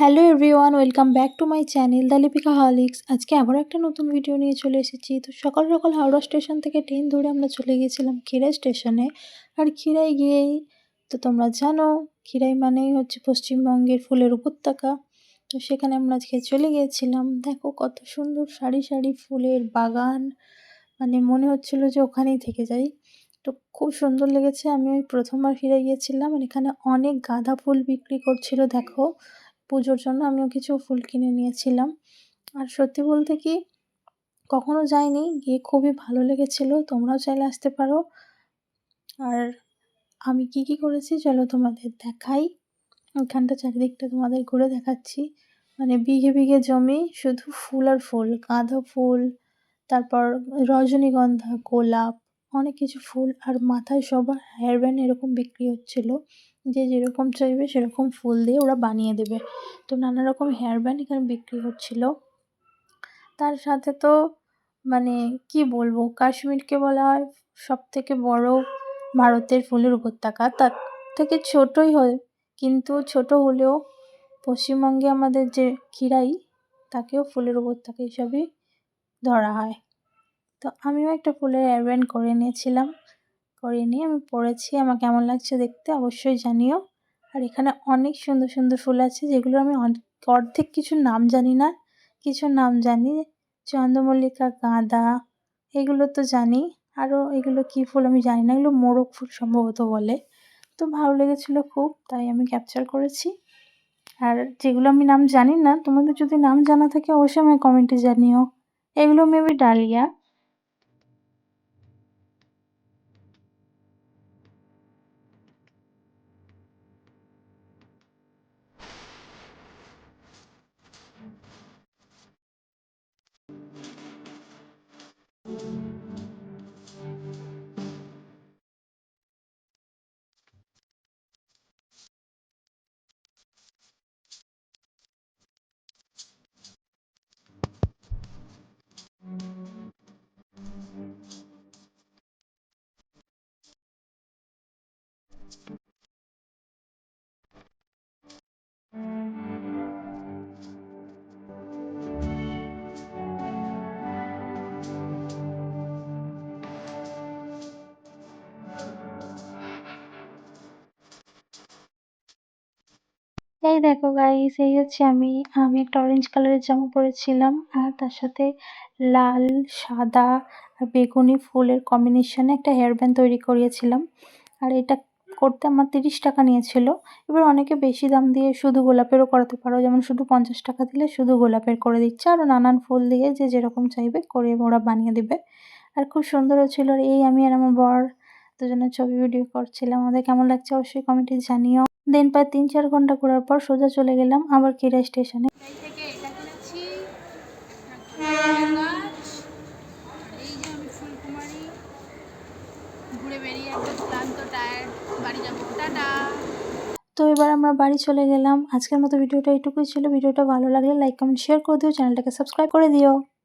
Hello everyone, welcome back to my channel the Lipika holics. আজকে আবার একটা নতুন ভিডিও নিয়ে চলে এসেছি। তো সকাল সকাল হাওড়া স্টেশন থেকে ট্রেন ধরে আমরা চলে গিয়েছিলাম খিরাই স্টেশনে। আর খিরাই গিয়েই, তো তোমরা জানো খিরাই মানেই হচ্ছে পশ্চিমবঙ্গের ফুলের উপত্যকা। তো সেখানে আমরা আজকে চলে গিয়েছিলাম। দেখো কত সুন্দর সারি সারি ফুলের বাগান। মানে মনে হচ্ছিল যে ওখানেই থেকে যাই। তো খুব সুন্দর লেগেছে। আমি ওই প্রথমবার ফিরে গিয়েছিলাম। এখানে অনেক গাঁদা ফুল বিক্রি করছিল, দেখো। পুজোর জন্য আমিও কিছু ফুল কিনে নিয়েছিলাম। আর সত্যি বলতে কি, কখনো যাইনি, গিয়ে খুবই ভালো লেগেছিলো, তোমরাও চাইলে আসতে পারো। আর আমি কি কি করেছি চলো তোমাদের দেখাই। ওখানটা চারিদিকটা তোমাদের ঘুরে দেখাচ্ছি। মানে বিঘে বিঘে জমি, শুধু ফুল আর ফুল, গাঁদা ফুল, তারপর রজনীগন্ধা, গোলাপ, অনেক কিছু ফুল, আর মাথায় সবার হেয়ার ব্যান্ড এরকম বিক্রি হচ্ছিল। যে যেরকম চাইবে সেরকম ফুল দিয়ে ওরা বানিয়ে দেবে। তো নানা রকম হেয়ার ব্যান্ড এখানে বিক্রি হচ্ছিল। তার সাথে তো মানে কি বলব, কাশ্মীরকে বলা হয় সব থেকে বড় ভারতের ফুলের উপত্যকা। তার থেকে ছোটই হয়, কিন্তু ছোট হলেও পশ্চিমবঙ্গে আমাদের যে খিরাই তাকেও ফুলের উপত্যকা হিসাবেই ধরা হয়। তো আমিও একটা ফুলের হেয়ার ব্যান্ড করে নিয়েছিলাম করে নিয়ে আমি পরেছি আমার কেমন লাগছে দেখতে অবশ্যই জানিও। আর এখানে অনেক সুন্দর সুন্দর ফুল আছে, যেগুলো আমি অর্ধেক কিছু নাম জানি না, কিছু নাম জানি। চন্দ্রমল্লিকা, গাঁদা, এগুলো তো জানি। আরও এগুলো কী ফুল আমি জানি না, এগুলো মোরগ ফুল সম্ভবত বলে। তো ভালো লেগেছিলো খুব, তাই আমি ক্যাপচার করেছি। আর যেগুলো আমি নাম জানি না, তোমাদের যদি নাম জানা থাকে অবশ্যই আমি কমেন্টে জানিও। এগুলো মেবি ডালিয়া। এই দেখো গাইস এই হচ্ছে আমি আমি একটা অরেঞ্জ কালারের জামা পরেছিলাম আর তার সাথে লাল, সাদা আর বেগুনি ফুলের কম্বিনেশনে একটা হেয়ার ব্যান্ড তৈরি করিয়েছিলাম। আর এটা করতে আমার তিরিশ টাকা নিয়েছিল। এবার অনেকে বেশি দাম দিয়ে শুধু গোলাপেরও করাতে পারো। যেমন শুধু পঞ্চাশ টাকা দিলে শুধু গোলাপের করে দিচ্ছে আরও নানান ফুল দিয়ে যে যেরকম চাইবে করে ওরা বানিয়ে দেবে। আর খুব সুন্দরও ছিল। আর এই আমি আর আমার বর দুজনের ছবি ভিডিও করছিলাম। আমাদের কেমন লাগছে অবশ্যই কমেন্টে জানিও। দেন প্রায় তিন চার ঘণ্টা ঘোরার পর সোজা চলে গেলাম আবার কেরা স্টেশনে। তো এবার আমরা বাড়ি চলে গেলাম। আজকের মতো ভিডিওটা এটুকুই ছিল। ভিডিওটা ভালো লাগলে লাইক কমেন্ট শেয়ার করে দিও। চ্যানেলটাকে সাবস্ক্রাইব করে দিও।